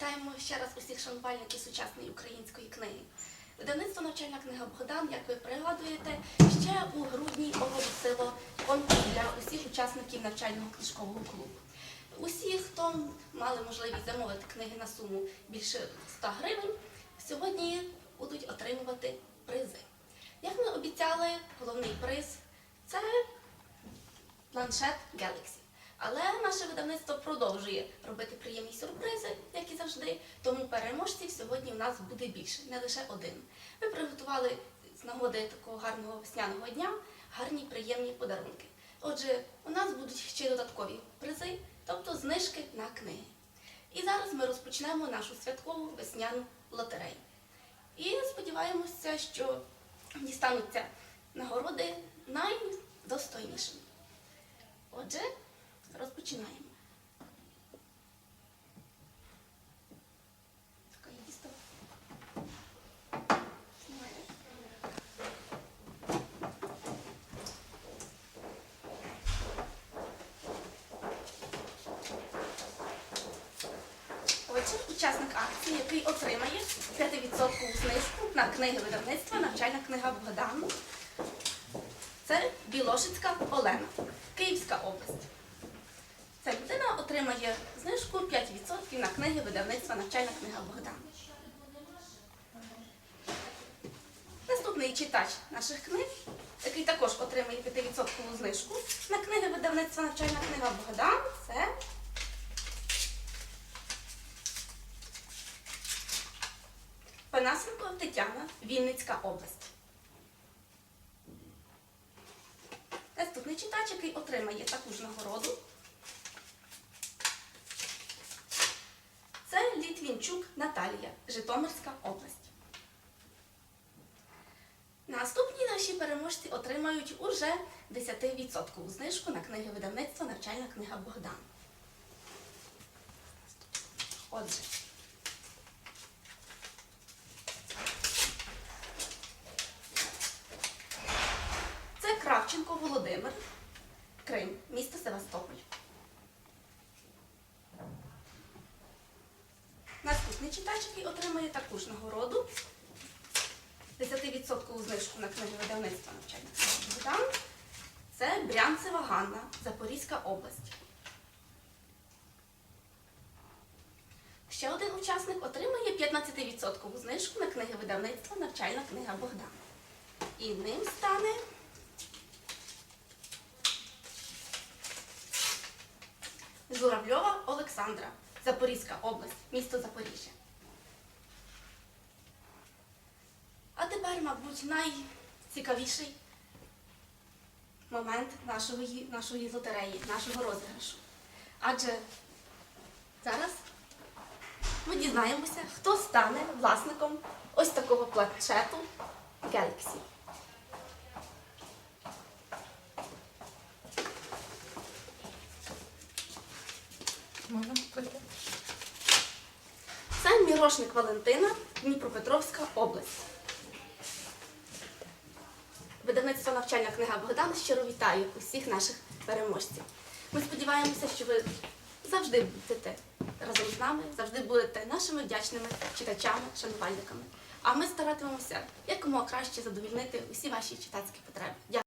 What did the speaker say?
Вітаємо ще раз усіх шанувальників сучасної української книги. Видавництво навчальна книга Богдан, як ви пригадуєте, ще у грудні оголосило конкурс для усіх учасників навчального книжкового клубу. Усі, хто мали можливість замовити книги на суму більше 100 гривень, сьогодні будуть отримувати призи. Як ми обіцяли, головний приз це планшет Galaxy. Але наше видавництво продовжує робити приємні сюрпризи, як і завжди. Тому переможців сьогодні у нас буде більше, не лише один. Ми приготували з нагоди такого гарного весняного дня гарні приємні подарунки. Отже, у нас будуть ще додаткові призи, тобто знижки на книги. І зараз ми розпочнемо нашу святкову весняну лотерею. І сподіваємося, що дістануться нагороди найдостойнішим. Отже, розпочинаємо. Учасник акції, який отримає 5% знижку на книги видавництва Навчальна книга Богдан. Це Білошицька Олена, Київська область. Отримає знижку 5% на книги видавництва Навчальна книга Богдан. Наступний читач наших книг, який також отримає 5% знижку на книги видавництва Навчальна книга Богдан, це Панасенко Тетяна, Вінницька область. Наступний читач, який отримає таку ж нагороду, Житомирська область. Наступні наші переможці отримають уже 10% знижку на книги видавництва Навчальна книга Богдан. Отже. Це Кравченко Володимир, Крим, місто Севастополь. Наступний читач, який отримає таку ж нагороду. 10% знижку на книги видавництва навчальних Богдан. Це Брянцева Ганна, Запорізька область. Ще один учасник отримає 15% знижку на книги видавництва Навчальна книга Богдан. І ним стане Журавльова Олександра, Запорізька область, місто Запоріжжя. А тепер, мабуть, найцікавіший момент нашої, нашої лотереї, нашого розіграшу. Адже зараз ми дізнаємося, хто стане власником ось такого планшету Galaxy. Можна пройти? Це Мірошник Валентина, Дніпропетровська область. Видавництво навчальна книга Богдан щиро вітаю усіх наших переможців. Ми сподіваємося, що ви завжди будете разом з нами, завжди будете нашими вдячними читачами, шанувальниками. А ми старатимемося якомога краще задовільнити усі ваші читацькі потреби. Дякую.